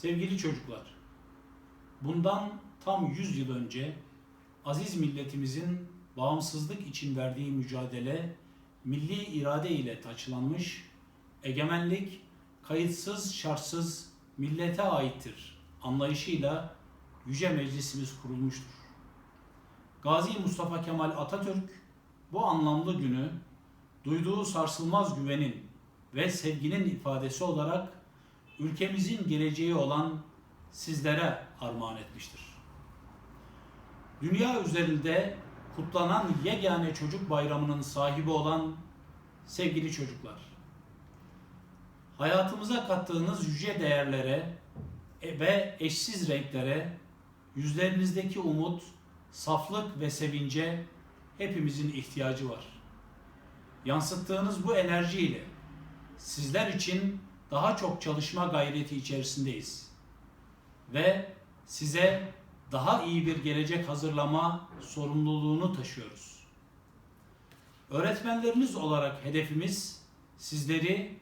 Sevgili çocuklar, bundan tam 100 yıl önce aziz milletimizin bağımsızlık için verdiği mücadele milli irade ile taçlanmış, egemenlik kayıtsız şartsız millete aittir anlayışıyla Yüce Meclisimiz kurulmuştur. Gazi Mustafa Kemal Atatürk bu anlamlı günü duyduğu sarsılmaz güvenin ve sevginin ifadesi olarak ülkemizin geleceği olan sizlere armağan etmiştir. Dünya üzerinde kutlanan yegane çocuk bayramının sahibi olan sevgili çocuklar. Hayatımıza kattığınız yüce değerlere ve eşsiz renklere, yüzlerinizdeki umut, saflık ve sevince hepimizin ihtiyacı var. Yansıttığınız bu enerjiyle sizler için daha çok çalışma gayreti içerisindeyiz. Ve size daha iyi bir gelecek hazırlama sorumluluğunu taşıyoruz. Öğretmenleriniz olarak hedefimiz sizleri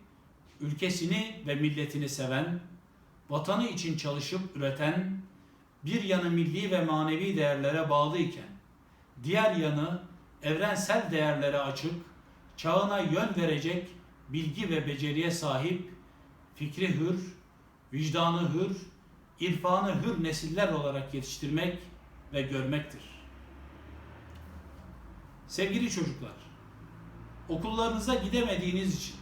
ülkesini ve milletini seven, vatanı için çalışıp üreten, bir yanı milli ve manevi değerlere bağlı iken, diğer yanı evrensel değerlere açık, çağına yön verecek bilgi ve beceriye sahip, fikri hür, vicdanı hür, irfanı hür nesiller olarak yetiştirmek ve görmektir. Sevgili çocuklar, okullarınıza gidemediğiniz için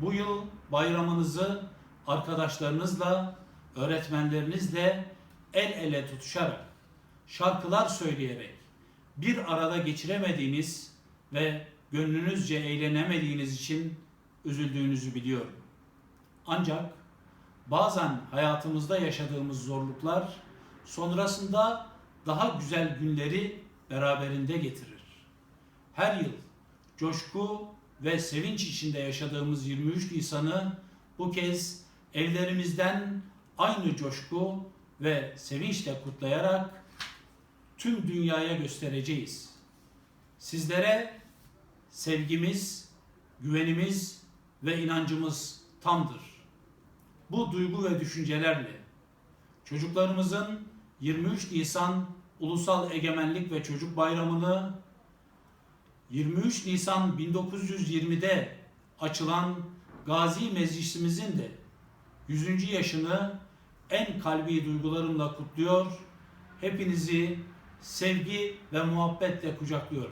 bu yıl bayramınızı arkadaşlarınızla, öğretmenlerinizle el ele tutuşarak, şarkılar söyleyerek bir arada geçiremediğiniz ve gönlünüzce eğlenemediğiniz için üzüldüğünüzü biliyorum. Ancak bazen hayatımızda yaşadığımız zorluklar sonrasında daha güzel günleri beraberinde getirir. Her yıl coşku ve sevinç içinde yaşadığımız 23 Nisan'ı bu kez evlerimizden aynı coşku ve sevinçle kutlayarak tüm dünyaya göstereceğiz. Sizlere sevgimiz, güvenimiz ve inancımız tamdır. Bu duygu ve düşüncelerle çocuklarımızın 23 Nisan Ulusal Egemenlik ve Çocuk Bayramı'nı 23 Nisan 1920'de açılan Gazi Meclisimizin de 100. yaşını en kalbi duygularımla kutluyor. Hepinizi sevgi ve muhabbetle kucaklıyorum.